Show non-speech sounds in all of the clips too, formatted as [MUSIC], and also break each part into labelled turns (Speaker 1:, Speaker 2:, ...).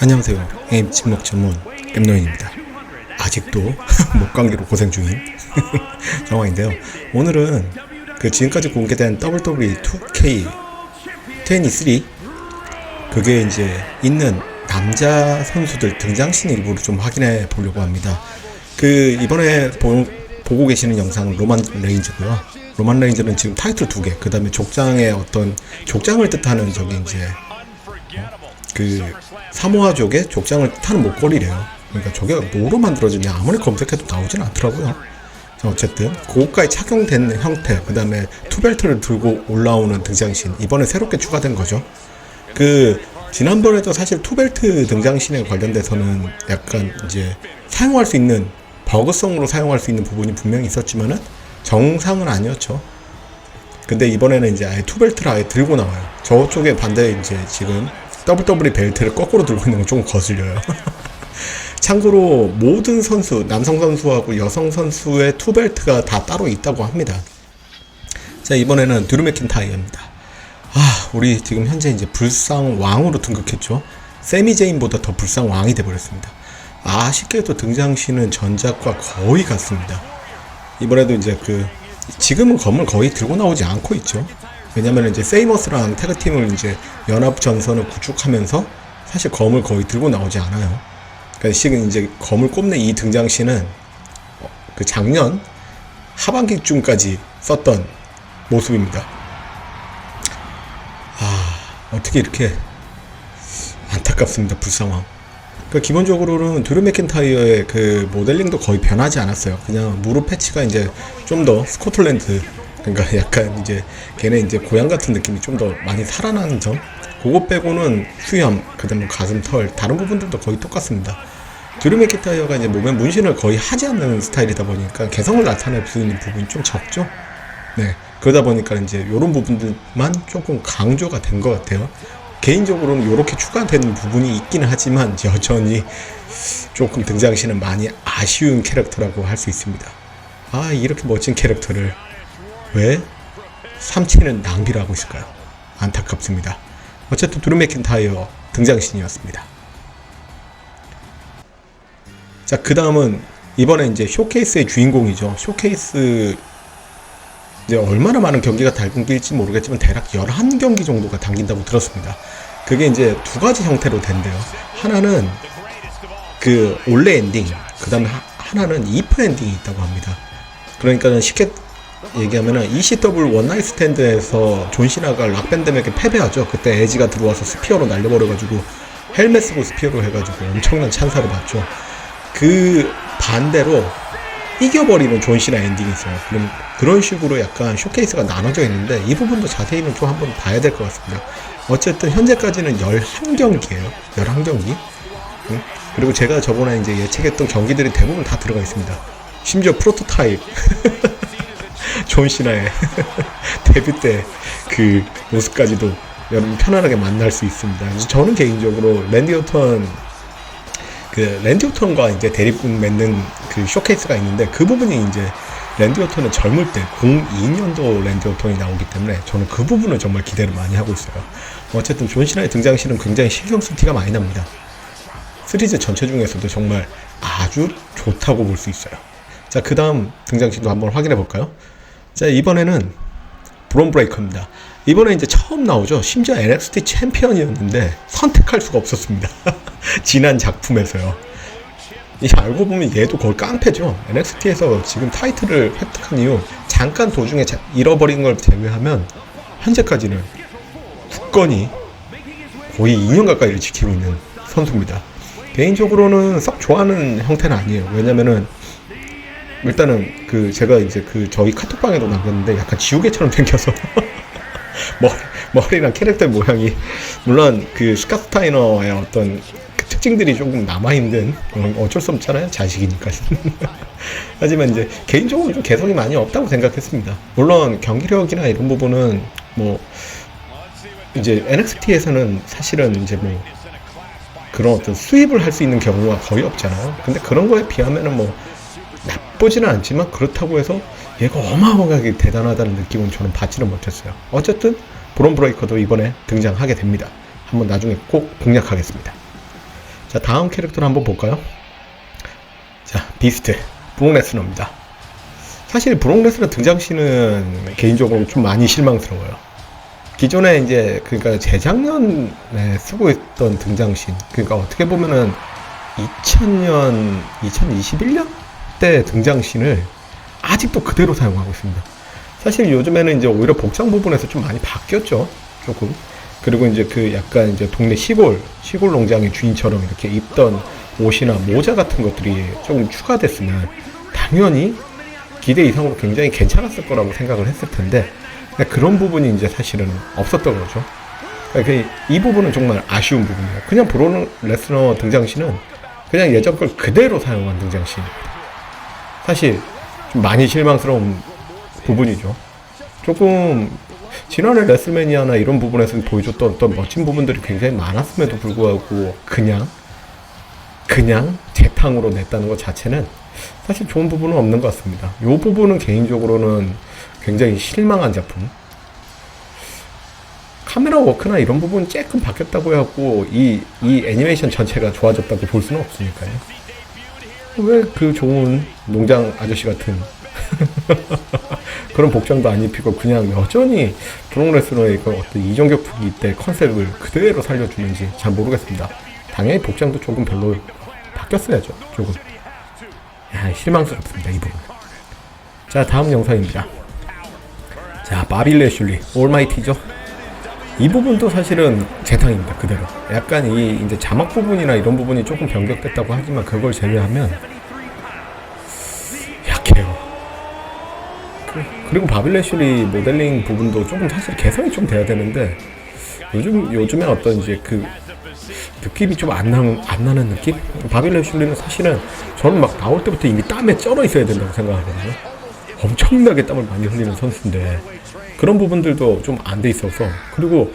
Speaker 1: 안녕하세요. 게임 침묵 전문 겜노인입니다. 아직도 [LAUGHS] 목감기로 고생 중인 상황인데요. 오늘은 그 지금까지 공개된 WWE 2K 23 그게 이제 있는 남자 선수들 등장신 일부를 좀 확인해 보려고 합니다. 그 이번에 보, 보고 계시는 영상은 로만 레인저고요. 로만 레인저는 지금 타이틀 두 개, 그 다음에 족장의 어떤 족장을 뜻하는 저기 이제 그 사모아족의 족장을 뜻하는 목걸이래요. 그러니까 저게 뭐로 만들어졌냐 아무리 검색해도 나오진 않더라고요. 자, 어쨌든 고가에 착용된 형태, 그 다음에 투벨트를 들고 올라오는 등장신 이번에 새롭게 추가된 거죠. 그 지난번에도 사실 투벨트 등장신에 관련돼서는 약간 이제 사용할 수 있는 버그성으로 사용할 수 있는 부분이 분명히 있었지만은 정상은 아니었죠. 근데 이번에는 이제 아예 투벨트를 아예 들고 나와요. 저쪽에 반대 이제 지금 WWE 벨트를 거꾸로 들고 있는 건 조금 거슬려요. [LAUGHS] 참고로 모든 선수, 남성 선수하고 여성 선수의 투벨트가 다 따로 있다고 합니다. 자, 이번에는 드루 맥킨타이어입니다. 아, 우리 지금 현재 이제 불상 왕으로 등극했죠. 세미 제인보다 더 불상 왕이 돼버렸습니다. 아쉽게도 등장시는 전작과 거의 같습니다. 이번에도 이제 그 지금은 검을 거의 들고 나오지 않고 있죠. 왜냐면 이제 세이머스랑 태그팀을 이제 연합 전선을 구축하면서 사실 검을 거의 들고 나오지 않아요. 그러니까 지금 이제 검을 꼽는 이 등장시는 어, 그 작년 하반기쯤까지 썼던 모습입니다. 아 어떻게 이렇게 안타깝습니다 불쌍함. 그러니까 기본적으로는 드루 맥킨타이어의 그 모델링도 거의 변하지 않았어요. 그냥 무릎 패치가 이제 좀 더 스코틀랜드 그러니까 약간 이제 걔네 이제 고향 같은 느낌이 좀 더 많이 살아나는 점. 그거 빼고는 수염, 그다음에 가슴 털, 다른 부분들도 거의 똑같습니다. 드루 맥킨타이어가 이제 몸에 문신을 거의 하지 않는 스타일이다 보니까 개성을 나타낼 수 있는 부분이 좀 적죠. 네. 그러다 보니까 이제 이런 부분들만 조금 강조가 된 것 같아요. 개인적으로는 이렇게 추가된 부분이 있기는 하지만 여전히 조금 등장시는 많이 아쉬운 캐릭터라고 할 수 있습니다. 아, 이렇게 멋진 캐릭터를 왜 삼치는 낭비를 하고 있을까요? 안타깝습니다. 어쨌든 드루 맥킨타이어 등장신이었습니다. 자, 그 다음은 이번에 이제 쇼케이스의 주인공이죠. 쇼케이스 이제 얼마나 많은 경기가 당길지 모르겠지만 대략 11경기 정도가 당긴다고 들었습니다. 그게 이제 두 가지 형태로 된대요. 하나는 그 올레 엔딩, 그 다음에 하나는 이프 엔딩이 있다고 합니다. 그러니까 쉽게 얘기하면은 ECW 원나잇 스탠드에서 존 시나가 락밴드에게 패배하죠. 그때 에지가 들어와서 스피어로 날려버려가지고 헬멧 쓰고 스피어로 해가지고 엄청난 찬사를 받죠. 그 반대로 이겨버리는 존 시나 엔딩이 있어요. 그럼 그런 식으로 약간 쇼케이스가 나눠져 있는데 이 부분도 자세히는 좀 한번 봐야 될 것 같습니다. 어쨌든 현재까지는 11경기예요. 11경기. 응? 그리고 제가 저번에 이제 예측했던 경기들이 대부분 다 들어가 있습니다. 심지어 프로토타입. [LAUGHS] 존 시나의 [LAUGHS] 데뷔 때 그 모습까지도 여러분 편안하게 만날 수 있습니다. 저는 개인적으로 랜디 오턴 그 랜디 오턴과 이제 대립군 맺는 그 쇼케이스가 있는데 그 부분이 이제 랜디 오턴은 젊을 때 02년도 랜디 오턴이 나오기 때문에 저는 그 부분을 정말 기대를 많이 하고 있어요. 어쨌든 존 시나의 등장시는 굉장히 신경 쓴 티가 많이 납니다. 시리즈 전체 중에서도 정말 아주 좋다고 볼 수 있어요. 자, 그 다음 등장신도 한번 확인해 볼까요? 자, 이번에는 브론 브레이커입니다. 이번에 이제 처음 나오죠. 심지어 NXT 챔피언이었는데 선택할 수가 없었습니다. [LAUGHS] 지난 작품에서요. 이 알고 보면 얘도 거의 깡패죠. NXT에서 지금 타이틀을 획득한 이후 잠깐 도중에 자- 잃어버린 걸 제외하면 현재까지는 굳건히 거의 2년 가까이를 지키고 있는 선수입니다. 개인적으로는 썩 좋아하는 형태는 아니에요. 왜냐면은 일단은 그 제가 이제 그 저희 카톡방에도 남겼는데 약간 지우개처럼 [LAUGHS] 생겨서 머리, [LAUGHS] 머리랑 캐릭터 모양이 물론 그 스카스타이너의 어떤 그 특징들이 조금 남아 있는 어쩔 수 없잖아요 자식이니까. [LAUGHS] 하지만 이제 개인적으로 좀 개성이 많이 없다고 생각했습니다. 물론 경기력이나 이런 부분은 뭐 이제 NXT에서는 사실은 이제 뭐 그런 어떤 수입을 할 수 있는 경우가 거의 없잖아요. 근데 그런 거에 비하면은 뭐 나쁘지는 않지만 그렇다고 해서 얘가 어마어마하게 대단하다는 느낌은 저는 받지는 못했어요. 어쨌든 브론 브레이커도 이번에 등장하게 됩니다. 한번 나중에 꼭 공략하겠습니다. 자 다음 캐릭터를 한번 볼까요? 자 비스트 브록 레스너입니다. 사실 브록 레스너 등장 시는 개인적으로 좀 많이 실망스러워요. 기존에 이제 그러니까 재작년에 쓰고 있던 등장 신 그러니까 어떻게 보면은 2000년 2021년 때 등장 신을 아직도 그대로 사용하고 있습니다. 사실 요즘에는 이제 오히려 복장 부분에서 좀 많이 바뀌었죠. 조금. 그리고 이제 그 약간 이제 동네 시골, 시골 농장의 주인처럼 이렇게 입던 옷이나 모자 같은 것들이 조금 추가됐으면 당연히 기대 이상으로 굉장히 괜찮았을 거라고 생각을 했을 텐데 근데 그런 부분이 이제 사실은 없었던 거죠. 그러니까 이 부분은 정말 아쉬운 부분이에요. 그냥 브론 레스너 등장시는 그냥 예전 걸 그대로 사용한 등장시입니다. 사실 좀 많이 실망스러운 부분이죠. 조금 지난해 레슬매니아나 이런 부분에서 보여줬던 어떤 멋진 부분들이 굉장히 많았음에도 불구하고 그냥 그냥 재탕으로 냈다는 것 자체는 사실 좋은 부분은 없는 것 같습니다. 이 부분은 개인적으로는 굉장히 실망한 작품. 카메라 워크나 이런 부분 조금 바뀌었다고 해갖고 이, 이 애니메이션 전체가 좋아졌다고 볼 수는 없으니까요. 왜 그 좋은 농장 아저씨 같은 [LAUGHS] 그런 복장도 안 입히고 그냥 여전히 브롱레스너의 그 어떤 이종격 투기 때 컨셉을 그대로 살려주는지 잘 모르겠습니다. 당연히 복장도 조금 별로 바뀌었어야죠. 조금. 야, 실망스럽습니다. 이 부분. 자, 다음 영상입니다. 자, 바빌레 슐리, 올마이티죠. 이 부분도 사실은 재탕입니다. 그대로. 약간 이 이제 자막 부분이나 이런 부분이 조금 변경됐다고 하지만 그걸 제외하면 약해요. 그- 그리고 바빌레슐리 모델링 부분도 조금 사실 개선이 좀 돼야 되는데 요즘 요즘에 어떤 이제 그 느낌이 좀안 나는 안 나는 느낌? 바빌레슐리는 사실은 저는 막 나올 때부터 이미 땀에 쩔어 있어야 된다고 생각하거든요. 엄청나게 땀을 많이 흘리는 선수인데 그런 부분들도 좀 안 돼 있어서 그리고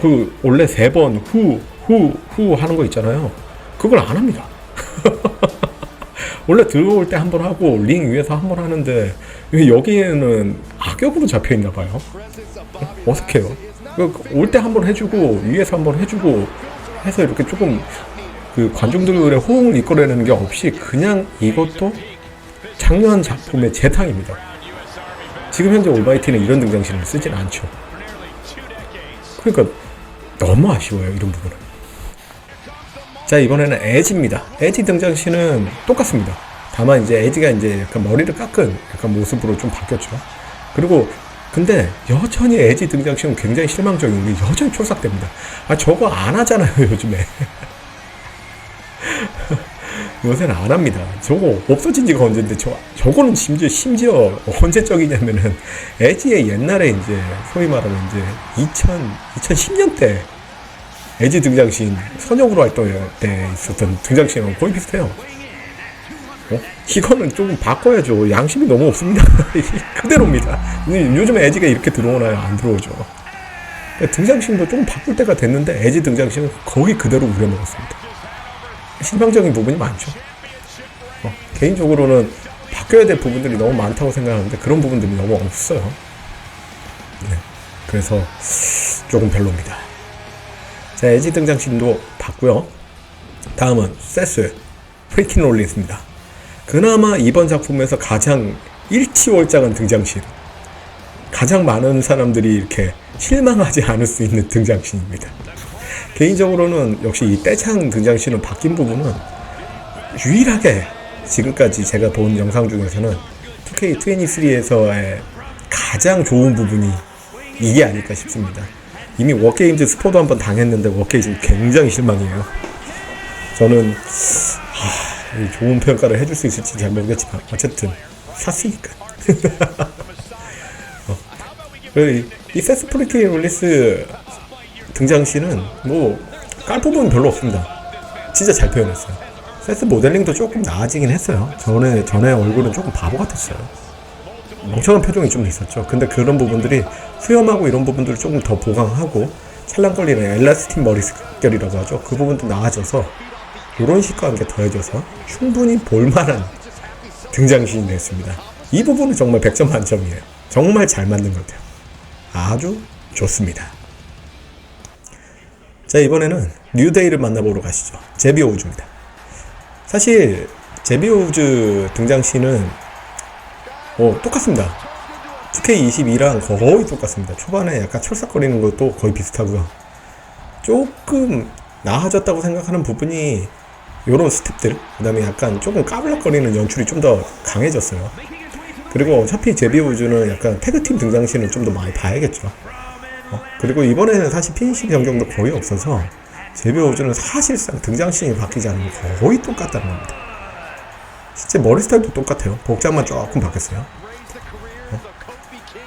Speaker 1: 그 원래 세 번 후 후 후 하는 거 있잖아요. 그걸 안 합니다. [LAUGHS] 원래 들어올 때 한 번 하고 링 위에서 한 번 하는데 왜 여기에는 악역으로 잡혀 있나 봐요. 어색해요. 올 때 한 번 해주고 위에서 한 번 해주고 해서 이렇게 조금 그 관중들의 호응을 이끌어내는 게 없이 그냥 이것도 작년 작품의 재탕입니다. 지금 현재 올바이티는 이런 등장신을 쓰진 않죠. 그러니까 너무 아쉬워요 이런 부분은. 자 이번에는 에지입니다. 에지 등장신은 똑같습니다. 다만 이제 에지가 이제 약간 머리를 깎은 약간 모습으로 좀 바뀌었죠. 그리고 근데 여전히 에지 등장신은 굉장히 실망적인 게 여전히 촐싹됩니다. 아 저거 안 하잖아요 요즘에. [LAUGHS] 요새는 안 합니다. 저거 없어진 지가 언젠데 저 저거는 심지어 심지어 언제적이냐면은 에지의 옛날에 이제 소위 말하는 이제 2000 2010년 때 에지 등장신 선역으로 활동할 때 있었던 등장신하고 거의 비슷해요. 어? 이거는 조금 바꿔야죠. 양심이 너무 없습니다. [LAUGHS] 그대로입니다. 요즘에 에지가 이렇게 들어오나요? 안 들어오죠. 등장신도 조금 바꿀 때가 됐는데 에지 등장신은 거의 그대로 우려먹었습니다. 실망적인 부분이 많죠. 어, 개인적으로는 바뀌어야 될 부분들이 너무 많다고 생각하는데 그런 부분들이 너무 없어요. 네. 그래서 조금 별로입니다. 자, 에지 등장신도 봤고요. 다음은 세스 프리킨 롤린스입니다. 그나마 이번 작품에서 가장 일치월장한 등장신. 가장 많은 사람들이 이렇게 실망하지 않을 수 있는 등장신입니다. 개인적으로는 역시 이 떼창 등장신은 바뀐 부분은 유일하게 지금까지 제가 본 영상 중에서는 2K23에서의 가장 좋은 부분이 이게 아닐까 싶습니다. 이미 워게임즈 스포도 한번 당했는데 워게임즈 굉장히 실망이에요. 저는 하, 좋은 평가를 해줄 수 있을지 잘 모르겠지만 어쨌든 샀으니까. [LAUGHS] 어. 이, 이 세스 프리티 릴리스 등장시는 뭐 깔 부분은 별로 없습니다. 진짜 잘 표현했어요. 세스 모델링도 조금 나아지긴 했어요. 전에 전에 얼굴은 조금 바보 같았어요. 멍청한 표정이 좀 있었죠. 근데 그런 부분들이 수염하고 이런 부분들을 조금 더 보강하고 찰랑거리는 엘라스틴 머리결이라고 하죠. 그 부분도 나아져서 이런 식과 함께 더해져서 충분히 볼만한 등장신이 됐습니다. 이 부분은 정말 100점 만점이에요. 정말 잘 만든 것 같아요. 아주 좋습니다. 자, 이번에는 뉴데이를 만나보러 가시죠. 제비 오우즈입니다. 사실, 제비 오우즈 등장 시는 어, 똑같습니다. 2K22랑 거의 똑같습니다. 초반에 약간 철삭거리는 것도 거의 비슷하고요. 조금 나아졌다고 생각하는 부분이 요런 스텝들, 그 다음에 약간 조금 까불락거리는 연출이 좀 더 강해졌어요. 그리고 어차피 제비 우즈는 약간 태그팀 등장시는 좀 더 많이 봐야겠죠. 어, 그리고 이번에는 사실 피니시 변경도 거의 없어서 제비우즈는 사실상 등장신이 바뀌지 않으면 거의 똑같다는 겁니다. 실제 머리 스타일도 똑같아요. 복장만 조금 바뀌었어요. 어?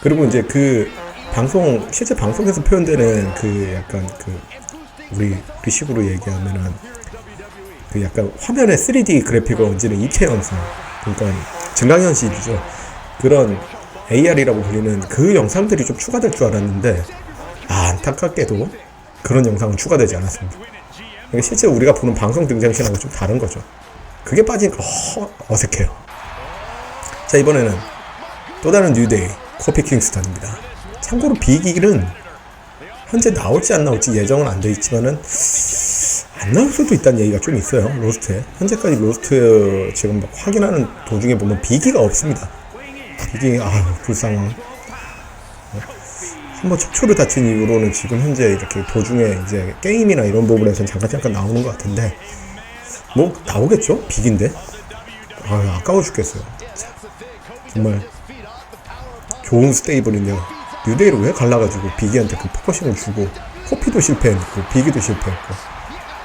Speaker 1: 그리고 이제 그 방송 실제 방송에서 표현되는 그 약간 그 우리 우리 식으로 얘기하면은 그 약간 화면에 3D 그래픽을 얹는 입체 영상 그러니까 증강현실이죠. 그런 AR이라고 불리는 그 영상들이 좀 추가될 줄 알았는데 아, 안타깝게도 그런 영상은 추가되지 않았습니다. 실제 우리가 보는 방송 등장신하고 좀 다른 거죠. 그게 빠지니까 허, 어색해요. 자 이번에는 또 다른 뉴데이 코피 킹스턴입니다. 참고로 비기는 현재 나올지 안 나올지 예정은 안 돼 있지만은 안 나올 수도 있다는 얘기가 좀 있어요 로스트에 현재까지 로스트 지금 막 확인하는 도중에 보면 비기가 없습니다 비기 아유 불쌍한 어? 한번 척추를 다친 이후로는 지금 현재 이렇게 도중에 이제 게임이나 이런 부분에서는 잠깐 잠깐 나오는 것 같은데 뭐 나오겠죠 비기인데 아유 아까워 죽겠어요 자, 정말 좋은 스테이블인데요 뉴데이를 왜 갈라가지고 비기한테 그 포커싱을 주고 코피도 실패했고 비기도 실패했고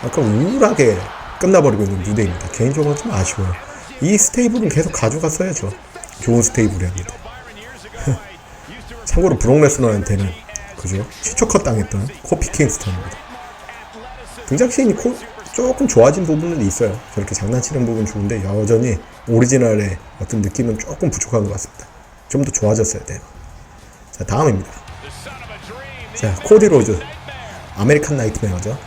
Speaker 1: 약간 우울하게 끝나버리고 있는 뉴데이입니다. 개인적으로 좀 아쉬워요. 이 스테이블은 계속 가져갔어야죠. 좋은 스테이블이었는데. 참고로 브록 레스너한테는 그죠? 최초 컷 당했던 코피 킹스턴입니다. 등장씬이 코, 조금 좋아진 부분은 있어요. 저렇게 장난치는 부분 좋은데 여전히 오리지널의 어떤 느낌은 조금 부족한 것 같습니다. 좀 더 좋아졌어야 돼요. 자 다음입니다. 자 코디 로즈 아메리칸 나이트메어죠.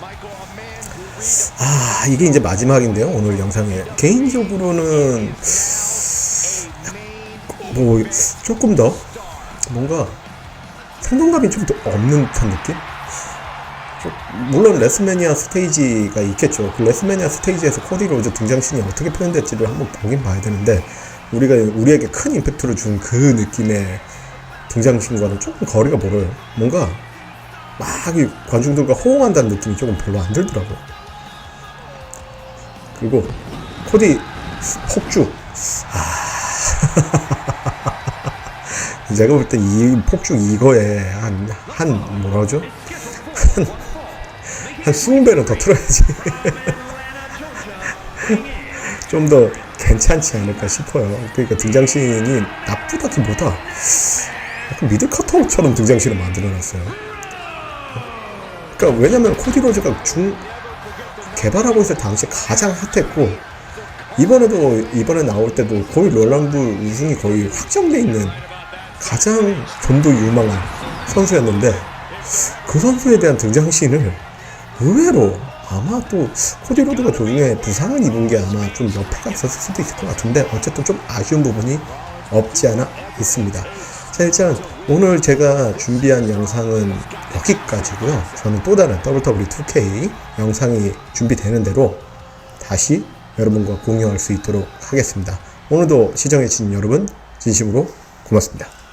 Speaker 1: 아 이게 이제 마지막인데요 오늘 영상에 개인적으로는 뭐 조금 더 뭔가 생동감이 좀더 없는 듯한 느낌? 좀- 물론 레스매니아 스테이지가 있겠죠. 그 레스매니아 스테이지에서 코디 로즈 등장신이 어떻게 표현될지를 한번 보긴 봐야 되는데 우리가 우리에게 큰 임팩트를 준 그 느낌의 등장신과는 조금 거리가 멀어요. 뭔가 막이 관중들과 호응한다는 느낌이 조금 별로 안 들더라고요. 그리고 코디 폭주 아 [LAUGHS] 제가 볼 때 이 폭주 이거에 한 한 뭐라 하죠? 한 한 20배는 더 틀어야지. [LAUGHS] 좀 더 괜찮지 않을까 싶어요. 그러니까 등장신이 나쁘다기보다. 약간 미들 카톡처럼 등장신을 만들어놨어요. 그러니까 왜냐면 코디 로즈가 중 개발하고 있을 당시에 가장 핫했고 이번에도 이번에 나올 때도 거의 롤람블 우승이 거의 확정돼 있는 가장 돈도 유망한 선수였는데 그 선수에 대한 등장신을 의외로 아마 또 코디 로드가 도중에 부상을 입은 게 아마 좀 옆에가 있었을 수도 있을 것 같은데 어쨌든 좀 아쉬운 부분이 없지 않아 있습니다. 자 일단 오늘 제가 준비한 영상은 여기까지고요. 저는 또 다른 WWE2K 영상이 준비되는 대로 다시 여러분과 공유할 수 있도록 하겠습니다. 오늘도 시청해주신 여러분 진심으로 고맙습니다.